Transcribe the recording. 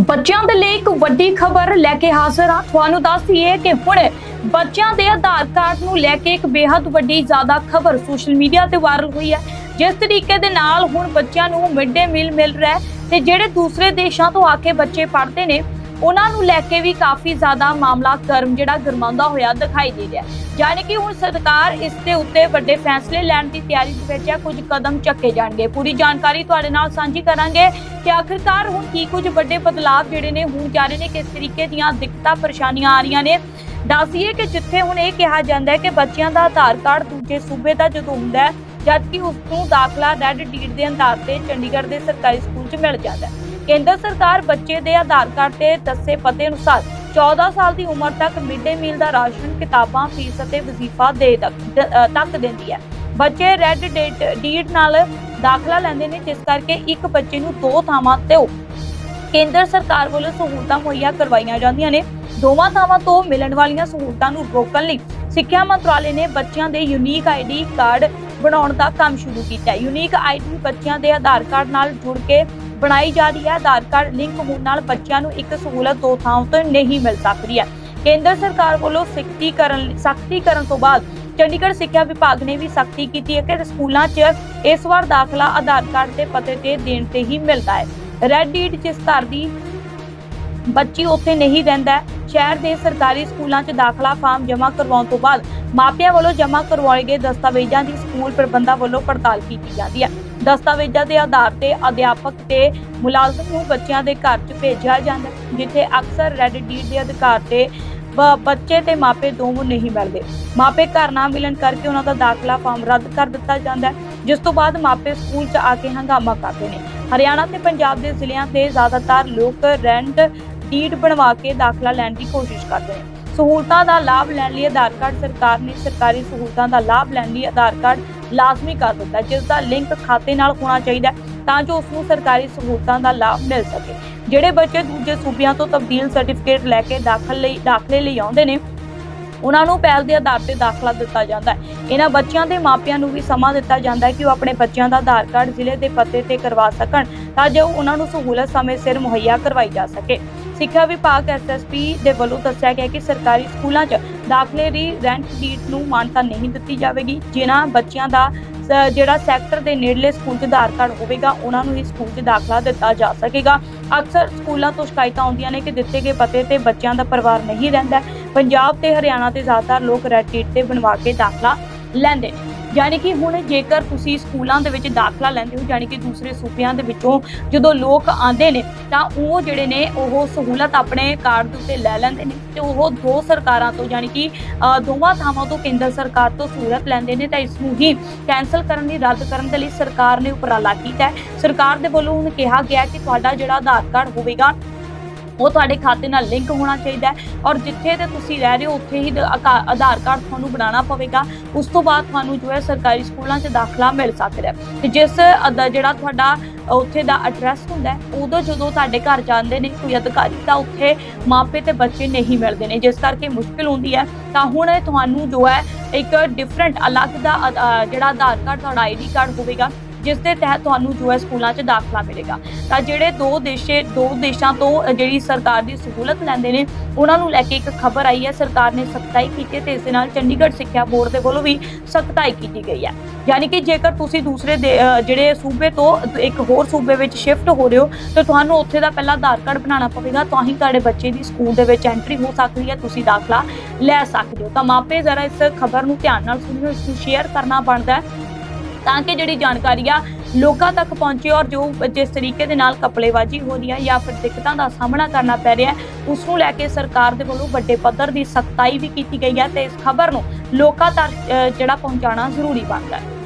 ਬੱਚਿਆਂ ਦੇ ਲਈ ਇੱਕ ਵੱਡੀ ਖਬਰ ਲੈ ਕੇ ਹਾਜ਼ਰ ਹਾਂ। ਤੁਹਾਨੂੰ ਦੱਸ ਦਈਏ ਕਿ ਹੁਣ ਬੱਚਿਆਂ ਦੇ ਆਧਾਰ ਕਾਰਡ ਨੂੰ ਲੈ ਕੇ ਇੱਕ ਬੇहद ਵੱਡੀ ਜ਼ਿਆਦਾ ਖਬਰ ਸੋਸ਼ਲ ਮੀਡੀਆ ਤੇ ਵਾਇਰਲ ਹੋਈ ਹੈ। ਜਿਸ ਤਰੀਕੇ ਦੇ ਨਾਲ ਹੁਣ ਬੱਚਿਆਂ ਨੂੰ ਮਿਡ ਡੇ ਮੀਲ ਮਿਲ ਰਿਹਾ ਹੈ ਤੇ ਜਿਹੜੇ ਦੂਸਰੇ ਦੇਸ਼ਾਂ ਤੋਂ ਆ ਕੇ ਬੱਚੇ ਪੜ੍ਹਦੇ ਨੇ ਉਹਨਾਂ ਨੂੰ ਲੈ ਕੇ ਵੀ ਕਾਫੀ ਜ਼ਿਆਦਾ ਮਾਮਲਾ ਗਰਮ ਜਿਹੜਾ ਗਰਮਾਉਂਦਾ ਹੋਇਆ ਦਿਖਾਈ ਦੇ ਰਿਹਾ ਹੈ। ਯਾਨੀ ਕਿ ਹੁਣ ਸਰਕਾਰ ਇਸ ਦੇ ਉੱਤੇ ਵੱਡੇ ਫੈਸਲੇ ਲੈਣ ਦੀ ਤਿਆਰੀ ਦੇ ਵਿੱਚ ਹੈ। ਕੁਝ ਕਦਮ ਚੱਕੇ ਜਾਣਗੇ। ਪੂਰੀ ਜਾਣਕਾਰੀ ਤੁਹਾਡੇ ਨਾਲ ਸਾਂਝੀ ਕਰਾਂਗੇ ਕਿ ਆਖਿਰਕਾਰ ਹੁਣ ਕੀ ਕੁਝ ਵੱਡੇ ਬਦਲਾਅ ਜਿਹੜੇ ਨੇ ਹੁਣ ਜਾ ਰਹੇ ਨੇ, ਕਿਸ ਤਰੀਕੇ ਦੀਆਂ ਦਿੱਕਤਾਂ, ਪਰੇਸ਼ਾਨੀਆਂ ਆ ਰਹੀਆਂ ਨੇ। ਦੱਸੀਏ ਕਿ ਜਿੱਥੇ ਹੁਣ ਇਹ ਕਿਹਾ ਜਾਂਦਾ ਹੈ ਕਿ ਬੱਚਿਆਂ ਦਾ ਆਧਾਰ ਕਾਰਡ ਦੂਜੇ ਸੂਬੇ ਦਾ ਜਦੋਂ ਹੁੰਦਾ ਹੈ, ਜਦਕਿ ਉਸ ਨੂੰ ਦਾਖਲਾ ਰੈੱਡ ਡੀਡ ਦੇ ਆਧਾਰ ਤੇ ਚੰਡੀਗੜ੍ਹ ਦੇ ਸਰਕਾਰੀ ਸਕੂਲ 'ਚ ਮਿਲ ਜਾਂਦਾ ਹੈ। ਕੇਂਦਰ ਸਰਕਾਰ ਬੱਚੇ ਦੇ ਆਧਾਰ ਕਾਰਡ ਤੇ ਦੱਸੇ ਪਤੇ ਅਨੁਸਾਰ 14 ਸਾਲ ਦੀ ਉਮਰ ਤੱਕ ਮਿਡ ਡੇ ਮੀਲ ਦਾ ਰਾਸ਼ਨ, ਕਿਤਾਬਾਂ, ਫੀਸ ਅਤੇ ਵਜ਼ੀਫਾ ਦੇ ਤੱਕ ਦਿੰਦੀ ਹੈ। ਬੱਚੇ ਰੈੱਡ ਡੀਡ ਨਾਲ ਦਾਖਲਾ ਲੈਂਦੇ ਨੇ, ਜਿਸ ਕਰਕੇ ਇੱਕ ਬੱਚੇ ਨੂੰ ਦੋ ਥਾਵਾਂ ਤੇ ਕੇਂਦਰ ਸਰਕਾਰ ਵੱਲੋਂ ਸਹੂਲਤਾਂ ਮੁਹੱਈਆ ਕਰਵਾਈਆਂ ਜਾਂਦੀਆਂ ਨੇ। ਦੋਵਾਂ ਥਾਵਾਂ ਤੋਂ ਮਿਲਣ ਵਾਲੀਆਂ ਸਹੂਲਤਾਂ ਨੂੰ ਰੋਕਣ ਲਈ ਸਿੱਖਿਆ ਮੰਤਰਾਲੇ ਨੇ ਬੱਚਿਆਂ ਦੇ ਯੂਨੀਕ ਆਈਡੀ ਕਾਰਡ ਬਣਾਉਣ ਦਾ ਕੰਮ ਸ਼ੁਰੂ ਕੀਤਾ ਹੈ। ਯੂਨੀਕ ਆਈਡੀ ਬੱਚਿਆਂ ਦੇ ਆਧਾਰ ਕਾਰਡ ਨਾਲ ਜੁੜ ਕੇ ਬਣਾਈ ਜਾ ਰਹੀ ਹੈ। ਆਧਾਰ ਕਾਰਡ ਲਿੰਕ ਹੋਣ ਨਾਲ ਬੱਚਿਆਂ ਨੂੰ ਇੱਕ ਸਹੂਲਤ ਦੋ ਥਾਵਾਂ ਤੋਂ ਨਹੀਂ ਮਿਲ ਸਕਦੀ ਹੈ। ਕੇਂਦਰ ਸਰਕਾਰ ਵੱਲੋਂ ਸਖਤੀ ਕਰਨ ਸਖਤੀ ਕਰਨ ਤੋਂ ਬਾਅਦ ਚੰਡੀਗੜ੍ਹ ਸਿੱਖਿਆ ਵਿਭਾਗ ਨੇ ਵੀ ਸਖਤੀ ਕੀਤੀ ਹੈ ਕਿ ਸਕੂਲਾਂ 'ਚ ਇਸ ਵਾਰ ਦਾਖਲਾ ਆਧਾਰ ਕਾਰਡ ਦੇ ਪਤੇ ਤੇ ਦੇਣ ਤੇ ਹੀ ਮਿਲਦਾ ਹੈ। ਰੈੱਡ ਡੀਟ ਜਿਸ ਘਰ ਦੀ ਬੱਚੀ ਉੱਥੇ ਨਹੀਂ ਰਹਿੰਦਾ ਸ਼ਹਿਰ ਦੇ ਸਰਕਾਰੀ ਸਕੂਲਾਂ 'ਚ ਦਾਖਲਾ ਫਾਰਮ ਜਮ੍ਹਾਂ ਕਰਵਾਉਣ ਤੋਂ ਬਾਅਦ ਮਾਪਿਆਂ ਵੱਲੋਂ ਜਮ੍ਹਾਂ ਕਰਵਾਏ ਗਏ ਦਸਤਾਵੇਜ਼ਾਂ ਦੀ ਸਕੂਲ ਪ੍ਰਬੰਧਾਂ ਵੱਲੋਂ ਪੜਤਾਲ ਕੀਤੀ ਜਾਂਦੀ ਹੈ। ਦਸਤਾਵੇਜ਼ਾਂ ਦੇ ਆਧਾਰ ਤੇ ਅਧਿਆਪਕ ਤੇ ਮੁਲਾਜ਼ਮ ਨੂੰ ਬੱਚਿਆਂ ਦੇ ਘਰ 'ਚ ਭੇਜਿਆ ਜਾਂਦਾ ਜਿੱਥੇ ਅਕਸਰ ਰੈੱਡ ਡੀਡ ਦੇ ਅਧਿਕਾਰ ਤੇ ਬ- ਬੱਚੇ ਤੇ ਮਾਪੇ ਦੋਵੇਂ ਨਹੀਂ ਮਿਲਦੇ। ਮਾਪੇ ਘਰ ਨਾ ਮਿਲਣ ਕਰਕੇ ਉਹਨਾਂ ਦਾ ਦਾਖਲਾ ਫਾਰਮ ਰੱਦ ਕਰ ਦਿੱਤਾ ਜਾਂਦਾ ਹੈ, ਜਿਸ ਤੋਂ ਬਾਅਦ ਮਾਪੇ ਸਕੂਲ 'ਚ ਆ ਕੇ ਹੰਗਾਮਾ ਕਰਦੇ ਨੇ। ਹਰਿਆਣਾ ਤੇ ਪੰਜਾਬ ਦੇ ਜ਼ਿਲ੍ਹਿਆਂ ਤੇ ਜ਼ਿਆਦਾਤਰ ਲੋਕ ਰੈਂਟ ਡੀਡ ਬਣਵਾ ਕੇ ਦਾਖਲਾ ਲੈਣ ਦੀ ਕੋਸ਼ਿਸ਼ ਕਰਦੇ ਨੇ। ਸਹੂਲਤਾਂ ਦਾ ਲਾਭ ਲੈਣ ਲਈ ਆਧਾਰ ਕਾਰਡ ਸਰਕਾਰ ਨੇ ਸਰਕਾਰੀ ਸਹੂਲਤਾਂ ਦਾ ਲਾਭ ਲੈਣ ਲਈ ਆਧਾਰ ਕਾਰਡ ਲਾਜ਼ਮੀ ਕਰ ਦਿੱਤਾ ਜਿਸ ਦਾ ਲਿੰਕ ਖਾਤੇ ਨਾਲ ਹੋਣਾ ਚਾਹੀਦਾ ਤਾਂ ਜੋ ਉਸ ਨੂੰ ਸਰਕਾਰੀ ਸਹੂਲਤਾਂ ਦਾ ਲਾਭ ਮਿਲ ਸਕੇ। ਜਿਹੜੇ ਬੱਚੇ ਦੂਜੇ ਸੂਬਿਆਂ ਤੋਂ ਤਬਦੀਲ ਸਰਟੀਫਿਕੇਟ ਲੈ ਕੇ ਦਾਖਲ ਲਈ ਦਾਖਲੇ ਲਈ ਆਉਂਦੇ ਨੇ ਉਹਨਾਂ ਨੂੰ ਪਹਿਲ ਦੇ ਆਧਾਰ ਤੇ ਦਾਖਲਾ ਦਿੱਤਾ ਜਾਂਦਾ ਹੈ। ਇਹਨਾਂ ਬੱਚਿਆਂ ਦੇ ਮਾਪਿਆਂ ਨੂੰ ਵੀ ਸਮਾਂ ਦਿੱਤਾ ਜਾਂਦਾ ਹੈ ਕਿ ਉਹ ਆਪਣੇ ਬੱਚਿਆਂ ਦਾ ਆਧਾਰ ਕਾਰਡ ਜ਼ਿਲ੍ਹੇ ਦੇ ਪਤੇ ਤੇ ਕਰਵਾ ਸਕਣ ਤਾਂ ਜੋ ਉਹਨਾਂ ਨੂੰ ਸਹੂਲਤ ਸਮੇਂ ਸਿਰ ਮੁਹੱਈਆ ਕਰਵਾਈ ਜਾ ਸਕੇ। ਸਿੱਖਿਆ ਵਿਭਾਗ ਐਸਐਸਪੀ ਦੇ ਵੱਲੋਂ ਦੱਸਿਆ ਗਿਆ ਕਿ ਸਰਕਾਰੀ ਸਕੂਲਾਂ 'ਚ ਦਾਖਲੇ ਦੀ ਰੈਂਟ ਡੀਟ ਨੂੰ ਮਾਨਤਾ ਨਹੀਂ ਦਿੱਤੀ ਜਾਵੇਗੀ। ਜਿਨ੍ਹਾਂ ਬੱਚਿਆਂ ਦਾ ਜਿਹੜਾ ਸੈਕਟਰ ਦੇ ਨੇੜਲੇ ਸਕੂਲ 'ਚ ਆਧਾਰ ਕਾਰਡ ਹੋਵੇਗਾ, ਉਹਨਾਂ ਨੂੰ ਹੀ ਸਕੂਲ 'ਚ ਦਾਖਲਾ ਦਿੱਤਾ ਜਾ ਸਕੇਗਾ। ਅਕਸਰ ਸਕੂਲਾਂ ਤੋਂ ਸ਼ਿਕਾਇਤਾਂ ਆਉਂਦੀਆਂ ਨੇ ਕਿ ਦਿੱਤੇ ਗਏ ਪਤੇ ਤੇ ਬੱਚਿਆਂ ਦਾ ਪਰਿਵਾਰ ਨਹੀਂ ਰਹਿੰਦਾ ਪੰਜਾਬ ਤੇ ਹਰਿਆਣਾ ਤੇ ਜ਼ਿਆਦਾਤਰ ਲੋਕ ਰੈੱਡ ਡੀਟ ਤੇ ਬਣਵਾ ਕੇ ਦਾਖਲਾ ਲੈਂਦੇ ਨੇ। ਯਾਨੀ ਕਿ ਹੁਣ ਜੇਕਰ ਤੁਸੀਂ ਸਕੂਲਾਂ ਦੇ ਵਿੱਚ ਦਾਖਲਾ ਲੈਂਦੇ ਹੋ, ਯਾਨੀ ਕਿ ਦੂਸਰੇ ਸੂਬਿਆਂ ਦੇ ਵਿੱਚੋਂ ਜਦੋਂ ਲੋਕ ਆਉਂਦੇ ਨੇ, ਤਾਂ ਉਹ ਜਿਹੜੇ ਨੇ, ਉਹ ਸਹੂਲਤ ਆਪਣੇ ਕਾਰਡ ਦੇ ਉੱਤੇ ਲੈ ਲੈਂਦੇ ਨੇ ਤੇ ਉਹ ਦੋ ਸਰਕਾਰਾਂ ਤੋਂ, ਯਾਨੀ ਕਿ ਦੋਵਾਂ ਥਾਵਾਂ ਤੋਂ ਕੇਂਦਰ ਸਰਕਾਰ ਤੋਂ ਸਹੂਲਤ ਲੈਂਦੇ ਨੇ, ਤਾਂ ਇਸ ਨੂੰ ਹੀ ਕੈਨਸਲ ਕਰਨ ਦੀ, ਰੱਦ ਕਰਨ ਦੇ ਲਈ ਸਰਕਾਰ ਨੇ ਉਪਰਾਲਾ ਕੀਤਾ ਹੈ। ਸਰਕਾਰ ਦੇ ਵੱਲੋਂ ਹੁਣ ਕਿਹਾ ਗਿਆ ਕਿ ਤੁਹਾਡਾ ਜਿਹੜਾ ਆਧਾਰ ਕਾਰਡ ਹੋਵੇਗਾ ਉਹ ਤੁਹਾਡੇ ਖਾਤੇ ਨਾਲ ਲਿੰਕ ਹੋਣਾ ਚਾਹੀਦਾ ਹੈ ਔਰ ਜਿੱਥੇ ਤੇ ਤੁਸੀਂ ਰਹਿ ਰਹੇ ਹੋ, ਉੱਥੇ ਹੀ ਦ- ਆਧਾਰ ਕਾਰਡ ਤੁਹਾਨੂੰ ਬਣਾਉਣਾ ਪਵੇਗਾ। ਉਸ ਤੋਂ ਬਾਅਦ ਤੁਹਾਨੂੰ ਜੋ ਹੈ ਸਰਕਾਰੀ ਸਕੂਲਾਂ 'ਚ ਦਾਖਲਾ ਮਿਲ ਸਕਦਾ ਹੈ। ਤੇ ਜਿਸ ਅਦਾ ਜਿਹੜਾ ਤੁਹਾਡਾ ਉੱਥੇ ਦਾ ਐਡਰੈਸ ਹੁੰਦਾ ਉਦੋਂ ਜਦੋਂ ਤੁਹਾਡੇ ਘਰ ਜਾਂਦੇ ਨੇ ਕੋਈ ਅਧਿਕਾਰੀ, ਤਾਂ ਉੱਥੇ ਮਾਪੇ ਤੇ ਬੱਚੇ ਨਹੀਂ ਮਿਲਦੇ ਨੇ। ਜਿਸ ਕਰਕੇ ਮੁਸ਼ਕਿਲ ਹੁੰਦੀ ਹੈ। ਤਾਂ ਹੁਣ ਤੁਹਾਨੂੰ ਜੋ ਹੈ, ਇੱਕ ਡਿਫਰੈਂਟ ਅਲੱਗ ਦਾ, ਅ- ਜਿਹੜਾ ਆਧਾਰ ਕਾਰਡ, ਤੁਹਾਡਾ ਆਈਡੀ ਕਾਰਡ ਹੋਵੇਗਾ। ਜਿਸ ਦੇ ਤਹਿਤ ਤੁਹਾਨੂੰ ਜੋ ਹੈ ਸਕੂਲਾਂ 'ਚ ਦਾਖਲਾ ਮਿਲੇਗਾ। ਤਾਂ ਜਿਹੜੇ ਦੋ ਦੇਸ਼ੇ, ਦੋ ਦੇਸ਼ਾਂ ਤੋਂ ਜਿਹੜੀ ਸਰਕਾਰ ਦੀ ਸਹੂਲਤ ਲੈਂਦੇ ਨੇ, ਉਹਨਾਂ ਨੂੰ ਲੈ ਕੇ ਇੱਕ ਖਬਰ ਆਈ ਹੈ। ਸਰਕਾਰ ਨੇ ਸਖਤਾਈ ਕੀਤੀ ਹੈ ਤੇ ਇਸ ਦੇ ਨਾਲ ਚੰਡੀਗੜ੍ਹ ਸਿੱਖਿਆ ਬੋਰਡ ਦੇ ਵੱਲੋਂ ਵੀ ਸਖਤਾਈ ਕੀਤੀ ਗਈ ਹੈ। ਯਾਨੀ ਕਿ ਜੇਕਰ ਤੁਸੀਂ ਦੂਸਰੇ ਦੇ- ਜਿਹੜੇ ਸੂਬੇ ਤੋਂ ਇੱਕ ਹੋਰ ਸੂਬੇ ਵਿੱਚ ਸ਼ਿਫਟ ਹੋ ਰਹੇ ਹੋ, ਤਾਂ ਤੁਹਾਨੂੰ ਉੱਥੇ ਦਾ ਪਹਿਲਾਂ ਆਧਾਰ ਕਾਰਡ ਬਣਾਉਣਾ ਪਵੇਗਾ। ਤਾਂ ਹੀ ਤੁਹਾਡੇ ਬੱਚੇ ਦੀ ਸਕੂਲ ਦੇ ਵਿੱਚ ਐਂਟਰੀ ਹੋ ਸਕਦੀ ਹੈ, ਤੁਸੀਂ ਦਾਖਲਾ ਲੈ ਸਕਦੇ ਹੋ। ਤਾਂ ਮਾਪੇ ਜ਼ਰਾ ਇਸ ਖਬਰ ਨੂੰ ਧਿਆਨ ਨਾਲ ਸੁਣਿਓ, ਇਸ ਨੂੰ ਸ਼ੇਅਰ ਕਰਨਾ ਬਣਦਾ ਹੈ। ਤਾਂ ਕਿ ਜਿਹੜੀ ਜਾਣਕਾਰੀ ਆ ਲੋਕਾਂ ਤੱਕ ਪਹੁੰਚੇ ਔਰ ਜੋ ਜਿਸ ਤਰੀਕੇ ਦੇ ਨਾਲ ਕਪਲੇਬਾਜ਼ੀ ਹੋ ਰਹੀ ਹੈ ਜਾਂ ਫਿਰ ਦਿੱਕਤਾਂ ਦਾ ਸਾਹਮਣਾ ਕਰਨਾ ਪੈ ਰਿਹਾ ਹੈ, ਉਸ ਨੂੰ ਲੈ ਕੇ ਸਰਕਾਰ ਦੇ ਵੱਲੋਂ ਵੱਡੇ ਪੱਧਰ ਦੀ ਸਖਤਾਈ ਵੀ ਕੀਤੀ ਗਈ ਹੈ ਤੇ ਇਸ ਖਬਰ ਨੂੰ ਲੋਕਾਂ ਤੱਕ ਜਿਹੜਾ ਪਹੁੰਚਾਉਣਾ ਜ਼ਰੂਰੀ ਬਣਦਾ ਹੈ।